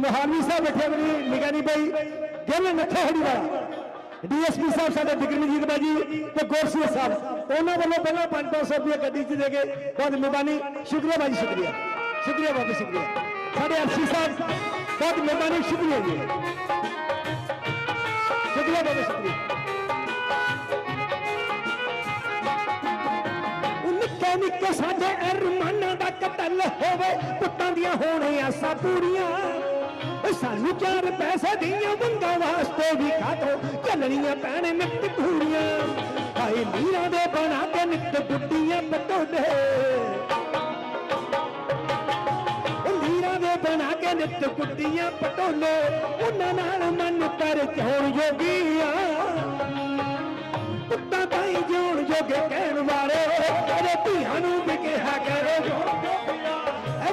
ਮਹਾਨੀ ਸਾਹਿਬ ਬੈਠੇ ਮੇਰੀ ਨਿਗਾਹ ਨਹੀਂ ਗਿੱਲ ਨੱਥਾ ਹੜੀ ਵਾਲਾ। ਡੀਐਸਪੀ ਸਾਹਿਬ ਸਾਡੇ ਬਿਕਰਮਜੀਤ ਬਾਜੀ ਤੇ ਗੋਰਸੀਆ ਸਾਹਿਬ, ਉਹਨਾਂ ਵੱਲੋਂ ਪਹਿਲਾਂ 5-500 ਰੁਪਏ ਗੱਡੀ 'ਚ ਦੇ ਕੇ ਬਹੁਤ ਮਿਹਰਬਾਨੀ, ਸ਼ੁਕਰੀਆ ਬਾਜੀ ਸ਼ੁਕਰੀਆ। ਸ਼ੁਕਰੀਆ ਬਹੁਤ, ਸ਼ੁਕਰੀਆ। ਸਾਡੇ ਅਰਸ਼ੀ ਸਾਹਿਬ, ਬਹੁਤ ਮਿਹਰਬਾਨੀ, ਸ਼ੁਕਰੀਆ ਜੀ। ਸ਼ੁਕਰੀਆ ਬਹੁਤ, ਸ਼ੁਕਰੀਆ। ਨਿੱਕੇ ਨਿੱਕੇ ਸਾਡੇ ਅਰਮਾਨਾਂ ਦਾ ਕਤਲ ਹੋਵੇ, ਪੁੱਤਾਂ ਦੀਆਂ ਹੋਣ ਆਸਾਂ ਪੂਰੀਆਂ। ਸਾਨੂੰ ਚਾਰ ਪੈਸੇ ਦੀਆਂ ਵੰਗਾਂ ਵਾਸਤੇ ਵੀ ਖਾਤੋ ਚੱਲਣੀਆਂ ਪੈਣ ਨਿੱਤ ਪੂਰੀਆਂ। ਹਾਏ ਲੀਰਾਂ ਦੇ ਬਣਾ ਕੇ ਨਿੱਤ ਗੁੱਡੀਆਂ ਪਟੋਲੇ। ਉਹ ਦੇ ਬਣਾ ਕੇ ਨਿੱਤ ਗੁੱਡੀਆਂ ਪਟੋਲੇ। ਉਹਨਾਂ ਨਾਲ ਮਨ ਕਰ ਚੋਣ ਜੋਗੀਆਂ। ਪੁੱਤਾਂ ਤਾਈ ਜਿਉਣ ਜੋਗੇ ਕਹਿਣ ਵਾਲੇ। ਅਰੇ ਧੀਆਂ ਨੂੰ ਵੀ ਕਿਹਾ ਕਰੋ।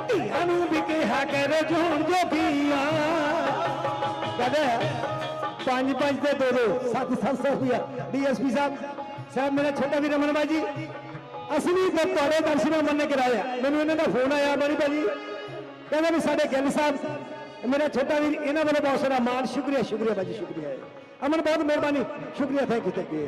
ਧੀਆਂ ਨੂੰ ਵੀ ਕਿਹਾ ਕਰੋ ਜੋਣ ਜੋਗੀਆਂ ਕਦੇ ਪੰਜ ਪੰਜ ਤੇ ਦੋ ਦੋ, ਸੱਤ ਸੱਤ ਸੌ ਰੁਪਇਆ ਡੀਐਸਪੀ ਸਾਹਿਬ ਸਾਹਿਬ ਮੇਰਾ ਛੋਟਾ ਵੀਰ ਰਮਨ ਬਾਜੀ ਅਸਲੀ ਤੇ ਤੁਹਾਡੇ ਦਰਸ਼ਨਾਂ ਮੰਨ ਕਰਾਇਆ ਮੈਨੂੰ ਇਹਨਾਂ ਦਾ ਫੋਨ ਆਇਆ ਬੜੀ ਭਾਜੀ। ਕਹਿੰਦਾ ਵੀ ਸਾਡੇ ਗਿੱਲ ਸਾਹਿਬ, ਮੇਰਾ ਛੋਟਾ ਵੀਰ, ਇਹਨਾਂ ਵੱਲੋਂ ਬਹੁਤ ਸਾਰਾ ਮਾਣ, ਸ਼ੁਕਰੀਆ ਸ਼ੁਕਰੀਆ ਭਾਜੀ ਸ਼ੁਕਰੀਆ। ਅਮਨ, ਬਹੁਤ ਮਿਹਰਬਾਨੀ। ਸ਼ੁਕਰੀਆ ਥੈਂਕ ਯੂ ਥੈਂਕ ਯੂ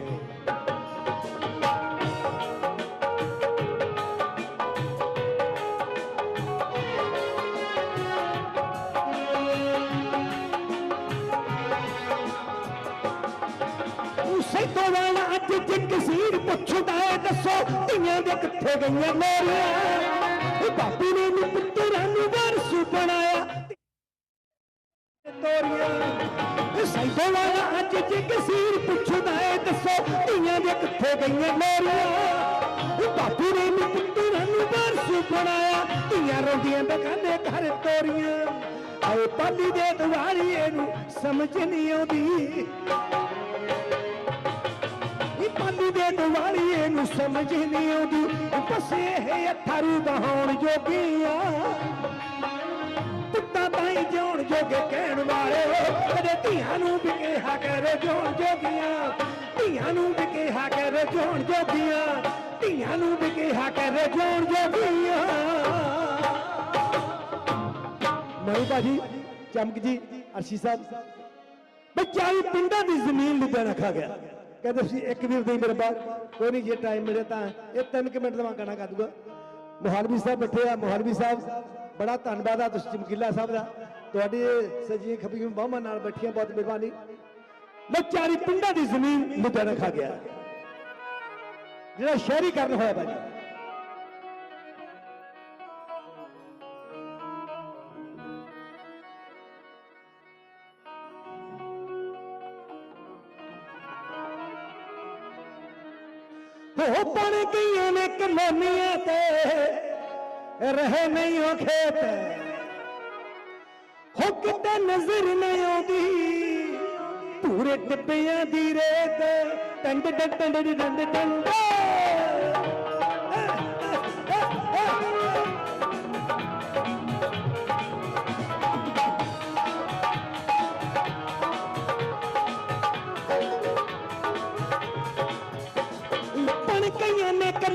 ਵਾਲਾ ਅੱਜ ਪੁੱਛਦਾ ਏ ਦੱਸੋ, ਧੀਆਂ ਦੇ ਕਿੱਥੇ ਗਈਆਂ ਮੇਰੀਆਂ? ਬਾਪੂ ਨੇ ਨੀ ਪੁੱਤਰਾਂ ਨੂੰ ਵਾਰਸੂ ਬਣਾਇਆ। ਤੋਰੀਆਂ। ਉਸੇ ਵਾਲਾ ਅੱਜ ਜਿੱਕ ਪੁੱਛਦਾ ਏ ਦੱਸੋ, ਧੀਆਂ ਦੇ ਕਿੱਥੇ ਗਈਆਂ ਮੇਰੀਆਂ? ਬਾਪੂ ਨੇ ਨੀ ਪੁੱਤਰਾਂ ਨੂੰ ਵਾਰਸੂ ਬਣਾਇਆ। ਧੀਆਂ ਰੋਂਦੀਆਂ ਬਕਾਨੇ ਘਰ ਤੋਰੀਆਂ। ਆਏ ਪਾਲੀ ਦੇ ਦੁਆਰੀਏ ਨੂੰ ਸਮਝ ਨਹੀਂ ਆਉਂਦੀ। ਇਹ ਦੇ ਦਿਵਾਲੀਏ ਨੂੰ ਸਮਝ ਨਹੀਂ ਆਉਂਦੀ। ਪਸੇ ਹੈ ਅਥਰੂ ਬਹਾਉਣ ਜੋਗੀਆਂ ਪੁੱਤਾਂ ਤਾਈ ਜਿਉਣ ਜੋਗੇ ਕਹਿਣ ਵਾਲੇ ਕਦੇ ਧੀਆਂ ਨੂੰ ਵੀ ਕਿਹਾ ਕਰੋ ਜਿਉਣ ਜੋਗੀਆਂ। ਧੀਆਂ ਨੂੰ ਵੀ ਕਿਹਾ ਕਰੋ ਜਿਉਣ ਜੋਗੀਆਂ। ਧੀਆਂ ਨੂੰ ਵੀ ਕਿਹਾ ਕਰੋ ਜਿਉਣ ਜੋਗੀਆਂ। ਮੋਹੀ ਭਾਜੀ ਚਮਕ ਜੀ, ਅਰਸ਼ੀ ਸਾਹਿਬ। ਬਚਾਈ ਪਿੰਡਾਂ ਦੀ ਜ਼ਮੀਨ ਲੁਧਿਆਣਾ ਖਾ ਗਿਆ। ਕਹਿੰਦੇ ਸੀ, ਇੱਕ ਵੀਰ ਦੇ ਮੇਰੇ ਬਾਅਦ ਕੋਈ ਨਹੀਂ, ਜੇ ਟਾਈਮ ਮਿਲੇ ਤਾਂ ਇਹ ਤਿੰਨ ਕੁ ਮਿੰਟ ਦਾ ਮੈਂ ਗਾਣਾ ਗਾ ਦੂਗਾ। ਮੋਹਾਲਵੀ ਸਾਹਿਬ ਬੈਠੇ ਆ ਮੋਹਾਲਵੀ ਸਾਹਿਬ, ਬੜਾ ਧੰਨਵਾਦ ਆ ਤੁਸੀਂ ਚਮਕੀਲਾ ਸਾਹਿਬ ਦਾ। ਤੁਹਾਡੀ ਸਜੀਆਂ ਖੱਬੀਆਂ ਬਾਹਾਂ ਨਾਲ ਬੈਠੀਆਂ, ਬਹੁਤ ਮਿਹਰਬਾਨੀ। ਮੈਂ ਚਾਰੀ ਪਿੰਡਾਂ ਦੀ ਜ਼ਮੀਨ ਲੁਧਿਆਣਾ ਖਾ ਗਿਆ। ਜਿਹੜਾ ਸ਼ਹਿਰੀਕਰਨ ਹੋਇਆ ਬਾਜੀ ਹੋ ਬਣ ਗਈਆਂ ਨੇ ਕਲੋਨੀਆਂ ਤੇ, ਰਹੇ ਨਹੀਂ ਉਹ ਖੇਤ। ਹੋ ਕਿਤੇ ਨਜ਼ਰ ਨਹੀਂ ਆਉਂਦੀ ਪੂਰੇ ਟਿੱਬਿਆਂ ਦੀ ਰੇਤ ਟੰਡ ਟੰਡ ਟੰਡ ਟੰਡ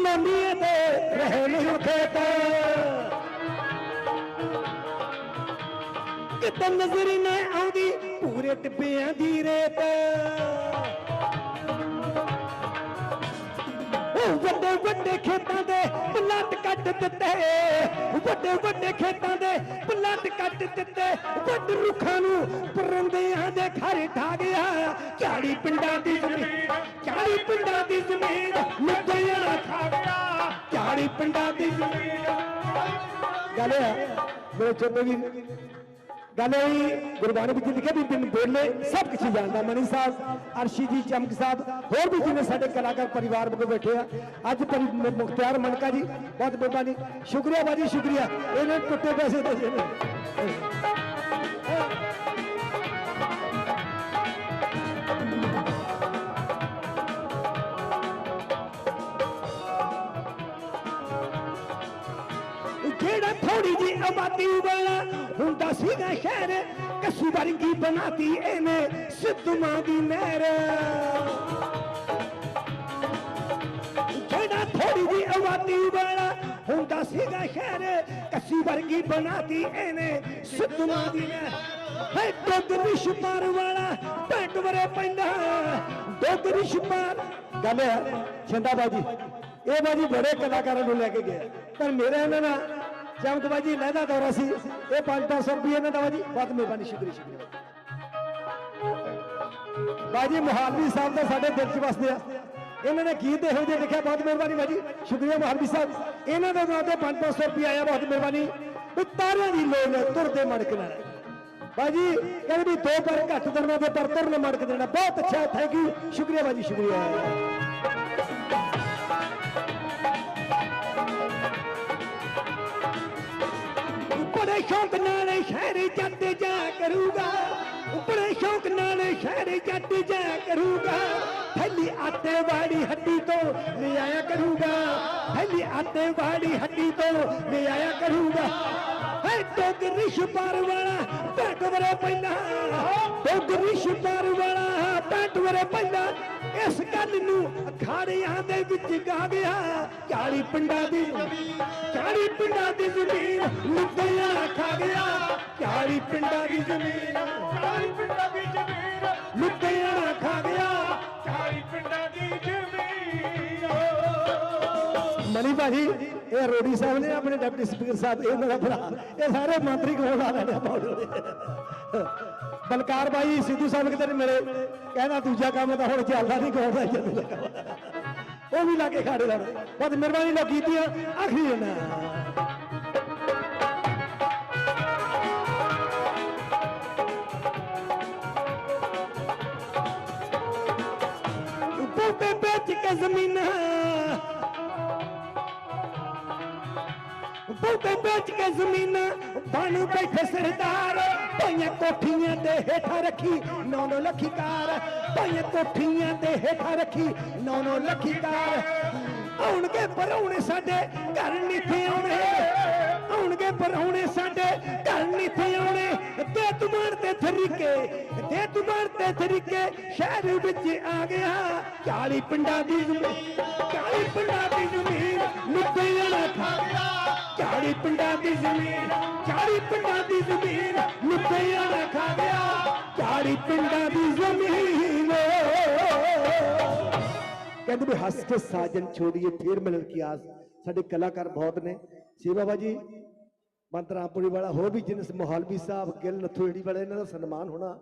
ਗਈਆਂ ਨੇ ਤੇ ਰਹੇ ਨਹੀਂ ਉਹ ਖੇਤ ਕਿਤੇ ਨਜ਼ਰ ਨਾ ਆਉਂਦੀ ਪੂਰੇ ਟਿੱਬਿਆਂ ਦੀ ਰੇਤ। ਵੱਡੇ ਵੱਡੇ ਖੇਤਾਂ ਦੇ ਪਲਾਟ ਕੱਟ ਦਿੱਤੇ। ਵੱਡੇ ਵੱਡੇ ਖੇਤਾਂ ਦੇ ਪਲਾਟ ਕੱਟ ਦਿੱਤੇ। ਵੱਡ ਰੁੱਖਾਂ ਨੂੰ ਪਰੰਦਿਆਂ ਦੇ ਘਰ ਠਾ ਗਿਆ। ਝਾੜੀ ਪਿੰਡਾਂ ਦੀ ਜ਼ਮੀਨ ਝਾੜੀ ਪਿੰਡਾਂ ਦੀ ਜ਼ਮੀਨ ਮੁੱਦਿਆਂ ਖਾ ਗਿਆ। ਝਾੜੀ ਪਿੰਡਾਂ ਦੀ ਜ਼ਮੀਨ। ਗੱਲ ਹੈ ਮੇਰੇ ਛੋਟੇ ਵੀ ਗੱਲ ਇਹ ਗੁਰਬਾਣੀ ਵਿੱਚ ਲਿਖਿਆ ਵੀ ਬਿਨ ਬੋਲੇ ਸਭ ਕੁਝ ਜਾਣਦਾ, ਮਨੀ ਸਾਹਿਬ, ਅਰਸ਼ੀ ਜੀ, ਚਮਕ ਸਾਹਿਬ, ਹੋਰ ਵੀ ਜਿਵੇਂ ਸਾਡੇ ਕਲਾਕਾਰ ਪਰਿਵਾਰ ਵਰਗੇ ਬੈਠੇ ਆ। ਅੱਜ ਮੁਖਤਿਆਰ ਮਨਕਾ ਜੀ, ਬਹੁਤ ਮਿਹਰਬਾਨੀ ਸ਼ੁਕਰੀਆ ਬਾਜੀ, ਸ਼ੁਕਰੀਆ। ਇਹਨਾਂ ਟੁੱਟੇ ਪੈਸੇ ਦੇ ਨੇ। ਜਿਹੜਾ ਥੋੜੀ ਜੀ ਆਬਾਦੀ ਵਾਲਾ ਸੀਗਾ ਸ਼ਹਿਰ, ਕਸੂ ਵਰਗੀ ਬਣਾਤੀ ਇਹਨੇ ਸਿੱਧੂਆਂ ਦੀ ਨਹਿਰ। ਜਿਹੜਾ ਥੋੜੀ ਜੀ ਆਬਾਦੀ ਵਾਲਾ ਹੁੰਦਾ ਸੀਗਾ ਸ਼ਹਿਰ ਲੱਸੀ ਵਰਗੀ ਬਣਾਤੀ ਇਹਨੇ ਸਿੱਧੂਆਂ ਦੀ ਨੇ ਹੈ ਦੁੱਧ ਰਿਸ਼ਪਾਰ ਵਾਲਾ ਪੈਂਟ ਵਰੇ ਪੈਂਦਾ। ਦੁੱਧ ਰਿਸ਼ਪਾਰ ਗੱਲ ਹੈ ਛੰਦਾ ਬਾਜੀ ਇਹ ਬਾਜੀ ਬੜੇ ਕਲਾਕਾਰਾਂ ਨੂੰ ਲੈ ਕੇ ਗਿਆ ਪਰ ਮੇਰਾ ਇਹਨਾਂ ਨਾਲ ਚਮਕ ਬਾਜੀ ਲਹਿਦਾ ਦੌਰਾ ਸੀ। ਇਹ 5-500 ਰੁਪਏ ਇਹਨਾਂ ਦਾ ਬਾਜੀ ਬਹੁਤ ਮਿਹਰਬਾਨੀ, ਸ਼ੁਕਰੀਆ ਸ਼ੁਕਰੀਆ। ਬਾਜੀ ਮੁਹਾਲਵੀ ਸਾਹਿਬ ਦਾ ਸਾਡੇ ਦਿਲ 'ਚ ਵਸਦੇ ਆ। ਇਹਨਾਂ ਨੇ ਗੀਤ ਇਹੋ ਜਿਹੇ ਲਿਖਿਆ ਬਹੁਤ ਮਿਹਰਬਾਨੀ ਬਾਜੀ। ਸ਼ੁਕਰੀਆ ਮੁਹਾਲਵੀ ਸਾਹਿਬ। ਇਹਨਾਂ ਦੇ ਨਾਂ ਤੇ 5-500 ਰੁਪਏ ਆਇਆ, ਬਹੁਤ ਮਿਹਰਬਾਨੀ। ਵੀ ਤਾਰਿਆਂ ਦੀ ਲੋੜ ਨੇ ਤੁਰਦੇ ਮੜਕ ਨਾਲ। ਬਾਜੀ, ਕਹਿੰਦੇ ਵੀ ਦੋ ਪਰ ਘੱਟ ਦਰਨਾ ਤੇ ਪਰ ਤੁਰਨ ਮੜਕ ਦੇਣਾ। ਬਹੁਤ ਅੱਛਾ ਥੈਂਕ ਯੂ ਸ਼ੁਕਰੀਆ ਬਾਜੀ, ਸ਼ੁਕਰੀਆ। ਸ਼ੌਕ ਨਾਲ ਸ਼ਹਿਰ ਜੱਟ ਜਾ ਕਰੂਗਾ। ਬੜੇ ਸ਼ੌਕ ਨਾਲ ਸ਼ਹਿਰ ਜੱਟ ਜਾ ਕਰੂਗਾ। ਥੈਲੀ ਆਟੇ ਵਾਲੀ ਹੱਡੀ ਤੋਂ ਲਿਆਇਆ ਕਰੂਗਾ। ਥੈਲੀ ਆਟੇ ਵਾਲੀ ਹੱਡੀ ਤੋਂ ਲਿਆਇਆ ਕਰੂਗਾ। ਹੈ ਡੋਗਰੀ ਛਪਾਰ ਵਾਲਾ ਪੈਂਟ ਵਰੇ ਪੈਂਦਾ। ਡੋਗਰੀ ਛਪਾਰ ਵਾਲਾ ਪੈਂਟ ਵਰੇ ਪੈਂਦਾ। ਇਸ ਗੱਲ ਨੂੰ ਅਖਾੜਿਆਂ ਦੇ ਵਿੱਚ ਗਾ ਗਿਆ। 40 ਪਿੰਡਾਂ ਦੀ 40 ਪਿੰਡਾਂ ਦੀ ਜ਼ਮੀਨ ਲੁੱਟਿਆ ਖਾ ਗਿਆ। 40 ਪਿੰਡਾਂ ਦੀ ਜ਼ਮੀਨ 40 ਪਿੰਡਾਂ ਦੀ ਜ਼ਮੀਨ ਲੁੱਟਿਆ ਖਾ ਗਿਆ। 40 ਪਿੰਡਾਂ ਦੀ ਮਨੀ ਭਾਜੀ। ਇਹ ਰੋਡੀ ਸਾਹਿਬ ਨੇ ਆਪਣੇ ਡਿਪਟੀ ਸਪੀਕਰ ਸਾਹਿਬ, ਇਹ ਮੇਰਾ ਭਰਾ। ਇਹ ਸਾਰੇ ਮੰਤਰੀ ਕੋਲ ਆ ਰਹੇ ਬੌੜੇ ਬਲਕਾਰ ਬਾਈ, ਸਿੱਧੂ ਸਾਹਿਬ ਕਿਤੇ ਨੀ ਮਿਲੇ। ਕਹਿੰਦਾ ਦੂਜਾ ਕੰਮ ਤਾਂ ਹੁਣ ਚੱਲਦਾ ਨਹੀਂ ਕੋਲ ਦਾ ਚੱਲਦਾ ਉਹ ਵੀ ਲਾ ਖਾੜੇ ਲਾਉਣੇ ਬਹੁਤ ਮਿਹਰਬਾਨੀ ਲੋ ਕੀਤੀ ਆਖਰੀ ਜਣਾ ਬੂਟੇ ਬੂਟੇ ਵੇਚ ਕੇ ਜ਼ਮੀਨਾਂ, ਬਣ ਬੈਠੇ ਸਰਦਾਰ, ਭਾਈਆਂ ਕੋਠੀਆਂ ਦੇ ਹੇਠਾਂ ਰੱਖੀ ਨੌ ਨੌ ਲੱਖੀ ਕਾਰ ਭਾਈਆਂ ਕੋਠੀਆਂ ਦੇ ਹੇਠਾਂ ਰੱਖੀ ਨੌ ਨੌ ਲੱਖੀ ਕਾਰ ਆਉਣਗੇ ਪਰੌਣੇ ਸਾਡੇ, ਘਰ ਨਿੱਥੇ ਆਉਣੇ। ਆਉਣਗੇ ਪਰੌਣੇ ਸਾਡੇ, ਘਰ ਨਿੱਥੇ ਆਉਣੇ। ਤੇ ਤੁਮਾਰ ਤੇ ਤਰੀਕੇ ਤੇ ਤੁਮਾਰ ਤੇ ਤਰੀਕੇ ਸ਼ਹਿਰ ਵਿੱਚ ਆ ਗਿਆ 40 ਪਿੰਡਾਂ ਦੀ ਜ਼ਮੀਨ 40 ਪਿੰਡਾਂ ਦੀ ਜ਼ਮੀਨ 40 ਪਿੰਡਾਂ ਦੀ ਜ਼ਮੀਨ, ਲੁੱਟਿਆ ਖਾ ਗਿਆ 40 ਪਿੰਡਾਂ ਦੀ ਜ਼ਮੀਨ। ਕਹਿੰਦੇ ਵੀ ਹੱਸ ਕੇ ਸਾਜਨ ਛੋੜੀਏ, ਫੇਰ ਮਿਲਣ ਕੀ ਆਸ। ਸਾਡੇ ਕਲਾਕਾਰ ਬਹੁਤ ਨੇ। ਸੇਵਾ ਬਾਜੀ ਮੰਤਰਾਪੁਰੀ ਵਾਲਾ, ਹੋਰ ਵੀ ਜਿਨਸ ਮੋਹਾਲਵੀ ਸਾਹਿਬ, ਗਿੱਲ, ਨਥੂੜੀ ਵਾਲੇ, ਇਹਨਾਂ ਦਾ ਸਨਮਾਨ ਹੋਣਾ।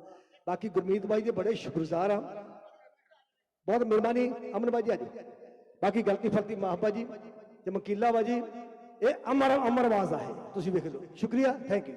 ਬਾਕੀ ਗੁਰਮੀਤ ਬਾਈ ਦੇ ਬੜੇ ਸ਼ੁਕਰਗੁਜ਼ਾਰ ਆ। ਬਹੁਤ ਮਿਹਰਬਾਨੀ ਅਮਨ ਬਾਜੀ ਅੱਜ। ਬਾਕੀ ਗਲਤੀ ਫਲਤੀ ਮਾਫ ਬਾਜੀ ਤੇ ਮਕੀਲਾ ਬਾਜੀ ਇਹ ਅਮਰ ਅਮਰ ਆਵਾਜ਼ ਆ ਤੁਸੀਂ ਵੇਖ ਲਓ। ਸ਼ੁਕਰੀਆ। Thank you